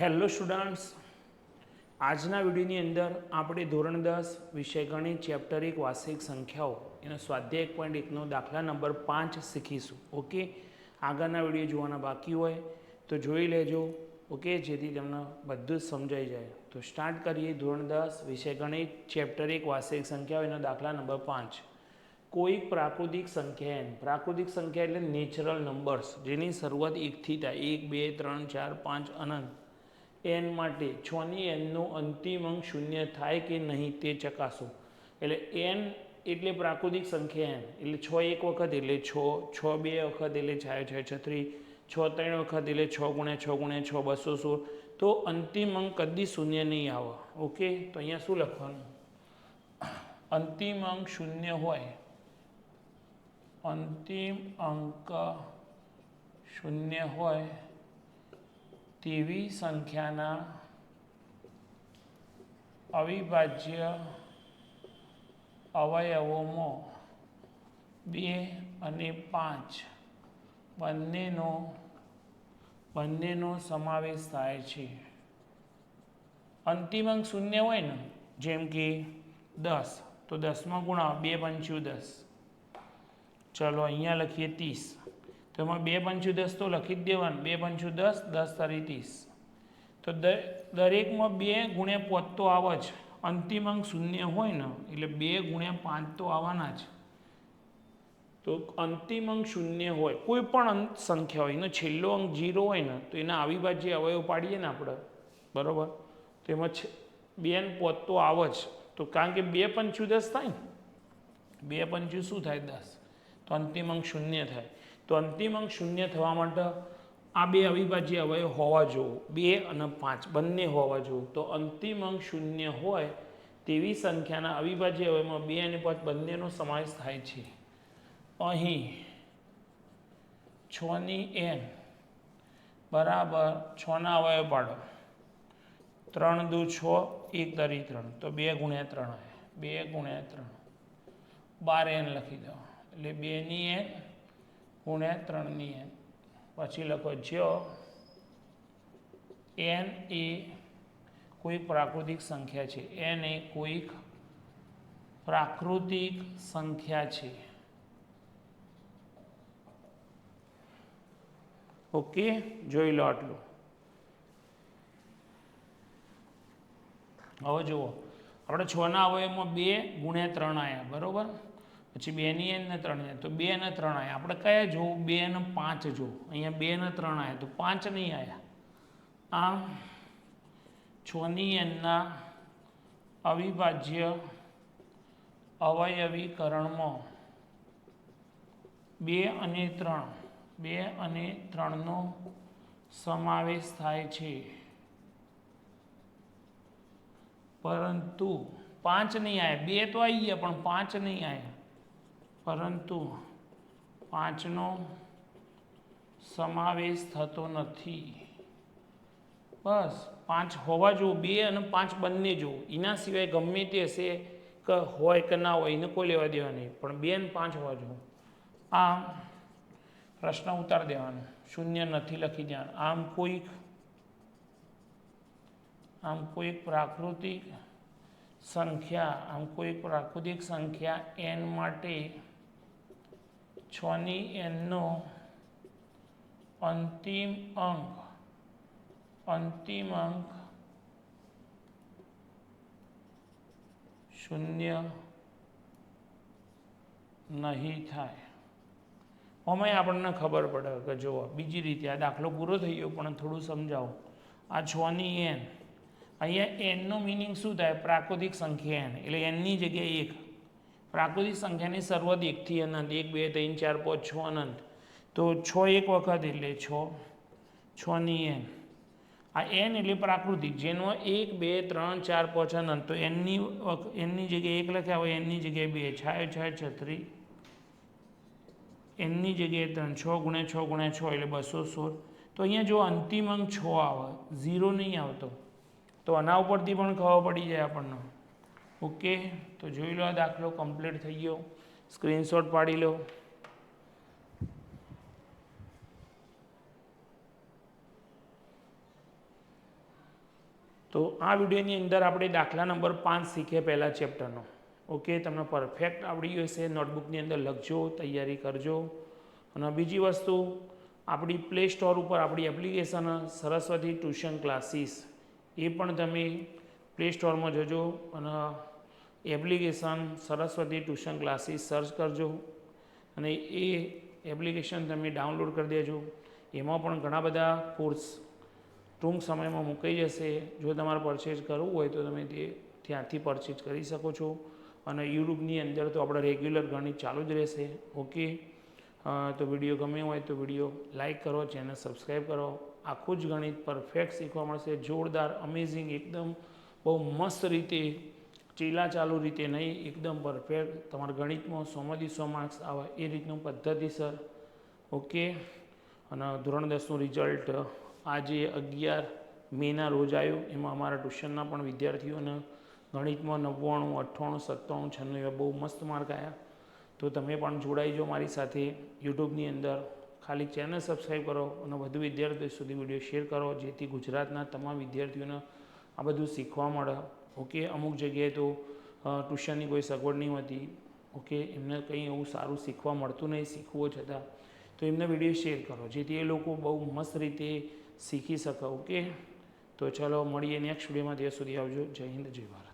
Hello students આજના વિડીયોની અંદર આપણે ધોરણ દસ વિષય ગણિત ચેપ્ટર એક, વાર્ષિક સંખ્યાઓ એનો સ્વાધ્યાય એક પોઈન્ટ એકનો દાખલા નંબર પાંચ શીખીશું. ઓકે આગળના વીડિયો જોવાના બાકી હોય તો જોઈ લેજો. ઓકે જેથી તમને બધું જ સમજાઈ જાય. તો સ્ટાર્ટ કરીએ ધોરણ દસ વિષય ગણિત ચેપ્ટર એક, વાર્ષિક સંખ્યાઓ એનો દાખલા નંબર પાંચ. કોઈ પ્રાકૃતિક સંખ્યા એન પ્રાકૃતિક સંખ્યા એટલે નેચરલ નંબર્સ જેની શરૂઆત એકથી થાય. એક, બે, ત્રણ, ચાર, પાંચ, અનંત. એન માટે છની એનનો અંતિમ અંક શૂન્ય થાય કે નહીં તે ચકાસો. એટલે એન એટલે પ્રાકૃતિક સંખ્યા એન એટલે છ એક વખત એટલે છ છ બે વખત એટલે છાય છ છત્રી છ, ત્રણ વખત એટલે છ ગુણ્યા છ ગુણ્યા છ, બસો સોળ. તો અંતિમ અંક કદી શૂન્ય નહીં આવે. ઓકે તો અહીંયા શું લખવાનું? અંતિમ અંક શૂન્ય હોય. અંતિમ અંક શૂન્ય હોય. તેવી સંખ્યાના અવિભાજ્ય અવયવોમાં બે અને પાંચ બંનેનો બંનેનો સમાવેશ થાય છે. અંતિમ અંક શૂન્ય હોય ને, જેમ કે દસ, તો દસમાં ગુણા બે પંચ્યું દસ. ચલો અહીંયા લખીએ ત્રીસ. તો એમાં બે પંચું દસ તો લખી જ દેવાનું. બે પંચું દસ દસ તારી ત્રીસ. તો દરેકમાં બે ગુણ્યા પોત તો આવે જ. અંતિમ અંક શૂન્ય હોય ને, એટલે બે ગુણ્યા પાંચ તો આવવાના જ. તો અંતિમ અંક શૂન્ય હોય, કોઈ પણ અંક સંખ્યા હોય, એનો છેલ્લો અંક જીરો હોય ને, તો એના અવિભાજ્ય અવયવ પાડીએ ને આપણે. બરાબર? તો એમાં છે બેન પોત તો આવે જ. તો કારણ કે બે પંચું દસ થાય ને, બે પંચું શું થાય? દસ. તો અંતિમ અંક શૂન્ય થાય. તો અંતિમ અંક શૂન્ય થવા માટે આ બે અવિભાજ્ય અવયવ હોવા જોવું. બે અને પાંચ, બંને હોવા જોવું. તો અંતિમ અંક શૂન્ય હોય તેવી સંખ્યાના અવિભાજ્ય અવયવમાં બે અને પાંચ બંનેનો સમાવેશ થાય છે. અહીં છની એન બરાબર છના અવયવ પાડો. ત્રણ દુ છ, એક તરી ત્રણ. તો બે ગુણ્યા ત્રણ બે ગુણ્યા ત્રણ. બાર એન લખી દો. એટલે બેની એન ગુણ્યા ત્રણની એન પછી લખો જો. એન એ કોઈ પ્રાકૃતિક સંખ્યા છે. એન એ કોઈક પ્રાકૃતિક સંખ્યા છે. ઓકે, જોઈ લો આટલું. હવે જુઓ. આપણે છના અવયવમાં બે ગુણ્યા ત્રણ આવ્યા બરાબર? પછી બેની એન ને ત્રણ આવ્યા તો બે ને ત્રણ આવ્યા આપણે કયા જોવું? બે ને પાંચ જોવું. અહીંયા બે ને ત્રણ આવ્યા તો પાંચ નહીં આવ્યા આમ છની એનના અવિભાજ્ય અવયવીકરણમાં બે અને ત્રણ. બે અને ત્રણનો સમાવેશ થાય છે. પરંતુ પાંચ નહીં આવ્યા બે તો આવી ગયા, પણ પાંચ નહીં આવ્યા પરંતુ પાંચનો સમાવેશ થતો નથી. બસ, પાંચ હોવા જુઓ બે અને પાંચ બંને જુઓ એના સિવાય ગમે તે હશે કે હોય કે ના હોય, એને કોઈ લેવા દેવા નહીં. પણ બે ને પાંચ હોવા જુઓ આમ પ્રશ્ન ઉતાર દેવાનો. શૂન્ય નથી લખી દેવાનું. આમ કોઈક આમ કોઈક પ્રાકૃતિક સંખ્યા, આમ કોઈક પ્રાકૃતિક સંખ્યા એન માટે છની એનનો અંતિમ અંક અંતિમ અંક શૂન્ય નહીં થાય આમાં આપણને ખબર પડે કે જુઓ બીજી રીતે આ દાખલો પૂરો થઈ ગયો પણ થોડું સમજાવો આ છની એન અહીંયા એનનો મિનિંગ શું થાય પ્રાકૃતિક સંખ્યા એન એટલે એનની જગ્યાએ એક પ્રાકૃતિક સંખ્યાની શરૂઆત એકથી અનંત, એક, બે, ત્રણ, ચાર, પાંચ, છ, અનંત. તો છ એક વખત એટલે છ છની એન આ એન એટલે પ્રાકૃતિક, જેનો એક, બે, ત્રણ, ચાર, પાંચ, અનંત. તો એનની એનની જગ્યાએ એક લખ્યા હોય એનની જગ્યાએ બે. છાય છાય, છત્રી. એનની જગ્યાએ ત્રણ, છ ગુણ્યા છ ગુણ્યા છ એટલે બસો સોળ. તો અહીંયા જો અંતિમ અંક છ આવે, ઝીરો નહીં આવતો, તો આના ઉપરથી પણ ખબર પડી જાય આપણને. ઓકે, તો જોઈ લો આ દાખલો કમ્પ્લીટ થઈ ગયો. સ્ક્રીનશોટ પાડી લો. તો આ વિડીયોની અંદર આપણે દાખલા નંબર પાંચ શીખીએ પહેલાં ચેપ્ટરનો. ઓકે, તમને પરફેક્ટ આવડી ગયું હશે. નોટબુકની અંદર લખજો, તૈયારી કરજો. અને બીજી વસ્તુ, આપણી પ્લે સ્ટોર ઉપર આપણી એપ્લિકેશન સરસ્વતી ટ્યુશન ક્લાસીસ, એ પણ તમે પ્લે સ્ટોરમાં જજો અને application Saraswati tuition classes search કરજો અને એ એપ્લિકેશન તમે ડાઉનલોડ કરી દેજો. એમાં પણ ઘણા બધા કોર્સ ટૂંક સમયમાં મૂકાઈ જશે. જો તમારે પરચેજ કરવું હોય તો તમે તે ત્યાંથી પરચેજ કરી શકો છો. અને યુટ્યુબની અંદર તો આપણે રેગ્યુલર ગણિત ચાલુ જ રહેશે. ઓકે તો વીડિયો ગમે હોય તો વીડિયો લાઇક કરો, ચેનલ સબસ્ક્રાઈબ કરો. આખું જ ગણિત પરફેક્ટ શીખવા મળશે. જોરદાર, અમેઝિંગ, એકદમ બહુ મસ્ત રીતે, ચીલા ચાલુ રીતે નહીં, એકદમ પરફેક્ટ. તમારા ગણિતમાં સોમાંથી સો માર્ક્સ આવે એ રીતનું પદ્ધતિસર ઓકે અને ધોરણ દસનું રિઝલ્ટ આજે અગિયાર મેના રોજ આવ્યું. એમાં અમારા ટ્યુશનના પણ વિદ્યાર્થીઓને ગણિતમાં નવ્વાણું, અઠ્ઠાણું, સત્તાણું, છન્નું એવા બહુ મસ્ત માર્ક આવ્યા તો તમે પણ જોડાઈ જાઓ મારી સાથે યુટ્યુબની અંદર. ખાલી ચેનલ સબસ્ક્રાઈબ કરો અને વધુ વિદ્યાર્થીઓ સુધી વીડિયો શેર કરો. જેથી ગુજરાતના તમામ વિદ્યાર્થીઓને આ બધું શીખવા મળે. ઓકે, અમુક જગ્યાએ તો ટ્યુશનની કોઈ સગવડ નહીં હોતી. ઓકે, એમને કંઈ એવું સારું શીખવા મળતું નહીં શીખવું છતાં. તો એમને વીડિયો શેર કરો, જેથી એ લોકો બહુ મસ્ત રીતે શીખી શકે. ઓકે? તો ચલો, મળીએ નેક્સ્ટ વિડીયોમાં. ત્યાં સુધી આવજો. જય હિન્દ, જય ભારત.